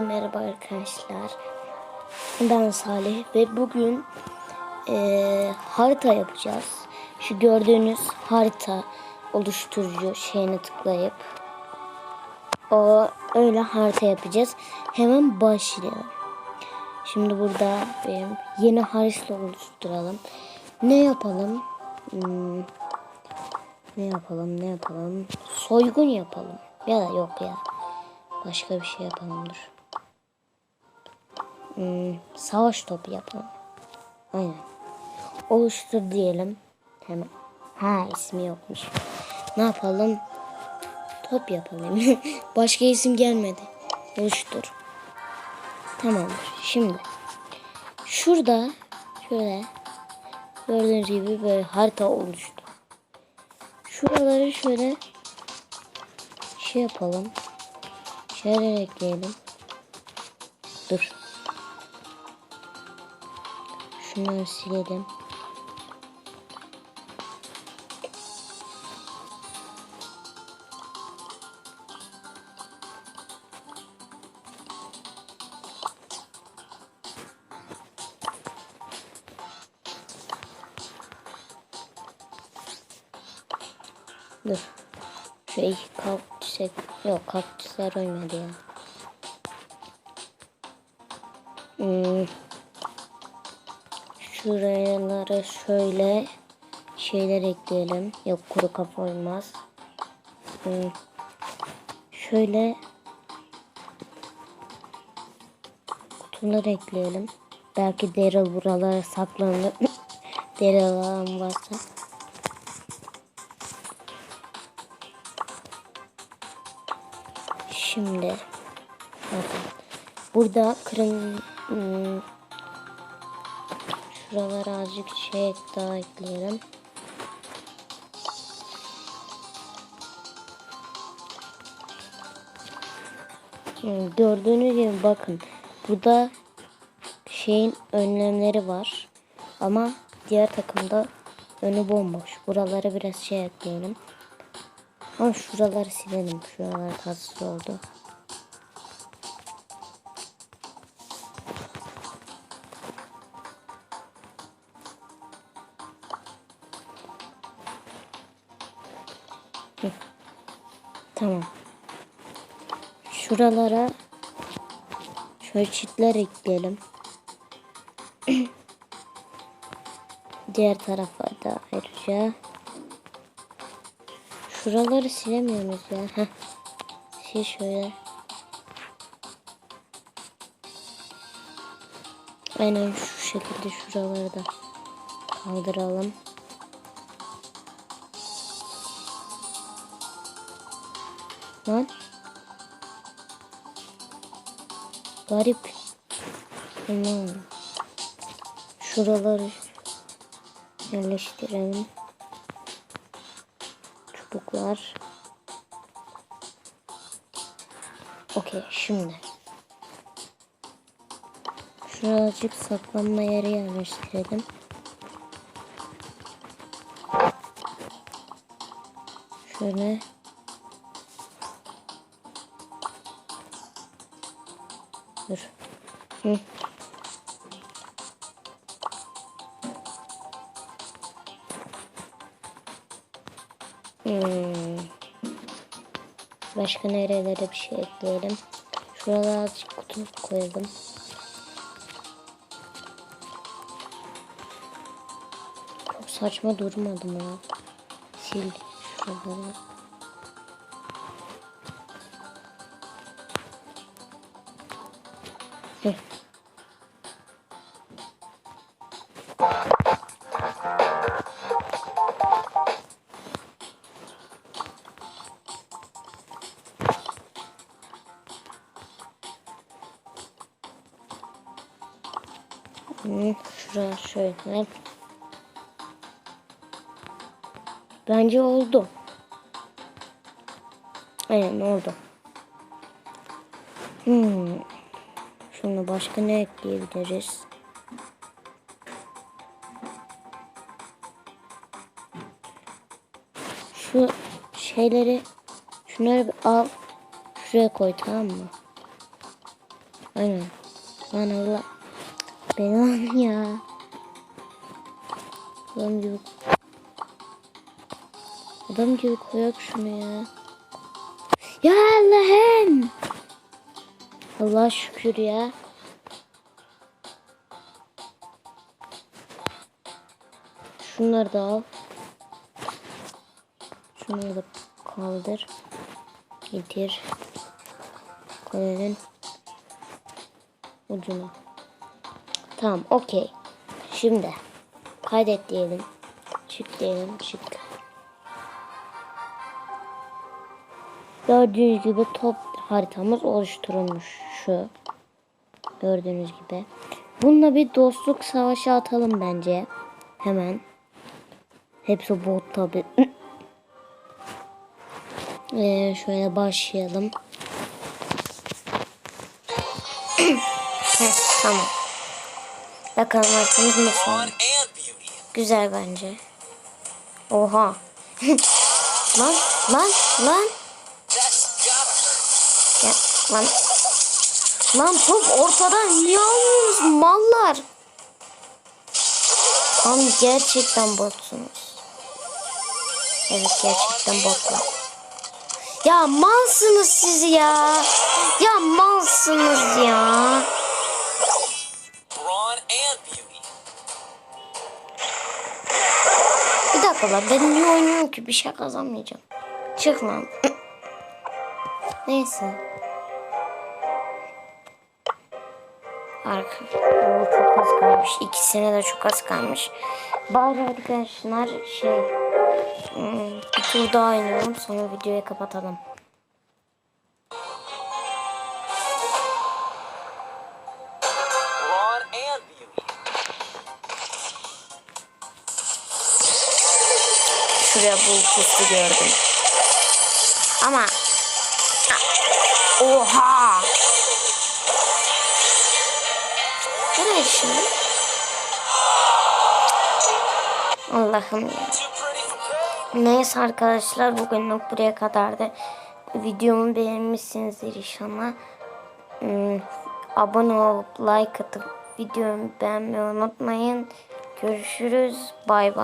Merhaba arkadaşlar. Ben Salih ve bugün eee, harita yapacağız. Şu gördüğünüz harita oluşturucu şeyine tıklayıp o öyle harita yapacağız. Hemen başlayalım. Şimdi burada benim yeni harita oluşturalım. Ne yapalım? Hmm, ne yapalım? Ne yapalım? Soygun yapalım. Ya da yok ya. Başka bir şey yapalım dur. Hmm, savaş topu yapalım. Aynen. Oluştur diyelim. Hemen. Ha ismi yokmuş. Ne yapalım? Top yapalım. Başka isim gelmedi. Oluştur. Tamamdır. Şimdi. Şurada şöyle gördüğünüz gibi böyle harita oluştu. Şuraları şöyle şey yapalım. Şöyle ekleyelim. Dur. Şunları silelim. Dur. Şu iki kaktüse... Yok kaktüsler ölmedi ya. Hmm. Şuralara şöyle şeyler ekleyelim. Yok kuru kafa olmaz. Hmm. Şöyle kutular ekleyelim. Belki Daryl buralara saklanır. Daryl alan varsa. Şimdi. Burada kırın hmm, şuralara azıcık şey daha ekleyelim. Gördüğünüz gibi bakın burada şeyin önlemleri var ama diğer takımda önü bomboş. Buralara biraz şey ekleyelim. Ama şuraları silelim. Şuralar tatsız oldu. Tamam. Şuralara şöyle çitler ekleyelim. Diğer tarafa da ayrıca. Şuraları silemiyoruz ya. Heh. Sil şöyle. Aynen şu şekilde şuraları da kaldıralım. Lan. Garip. Tamam. Şuraları yerleştirelim. Çubuklar. Okey şimdi. Şuracık saklanma yeri yerleştirelim. Şöyle. Dur. Hı. Hmm. Başka nerelere bir şey ekleyelim. Şuralara azıcık kutu koyalım. Çok saçma durmadı mı ya? Sil şuraları. Şuraya şöyle. Bence oldu. Aynen oldu. Hmm. Şimdi başka ne ekleyebiliriz? Şu şeyleri şunları bir al. Şuraya koy tamam mı? Aynen. Lan Allah. Beni lan ya. Adam gibi. Adam gibi koyak şunu ya. Ya Allah'ım. Allah şükür ya. Şunları da al. Şunları da kaldır. Getir. Koyalım. Ucuna. Tamam okey. Şimdi kaydet diyelim. Çık diyelim. Çık. Gördüğünüz gibi top haritamız oluşturulmuş. Şu. Gördüğünüz gibi. Bununla bir dostluk savaşı atalım bence. Hemen. Hepsi bot tabi. Ee, şöyle başlayalım. Heh, tamam. Bakalım haritamız nasıl. Güzel bence. Oha. lan lan lan. Gel lan. Lan top ortadan niye almıyorsunuz mallar? Lan gerçekten botsunuz. Evet gerçekten botlar. Ya malsınız siz ya. Ya malsınız ya. Bir dakika lan ben niye oynuyorum ki bir şey kazanmayacağım. Çık lan. Neyse. Arka. Oo, çok az kalmış. İkisine de çok az kalmış. Bari arkadaşlar şey hmm, bir tur oynayalım sonra videoyu kapatalım. Şuraya bu kustu gördüm. Ama Oha! Şimdi? Allah'ım ya. Neyse arkadaşlar bugünlük buraya kadardı. Videomu beğenmişsinizdir inşallah. Hmm, abone olup like atıp videomu beğenmeyi unutmayın. Görüşürüz. Bay bay.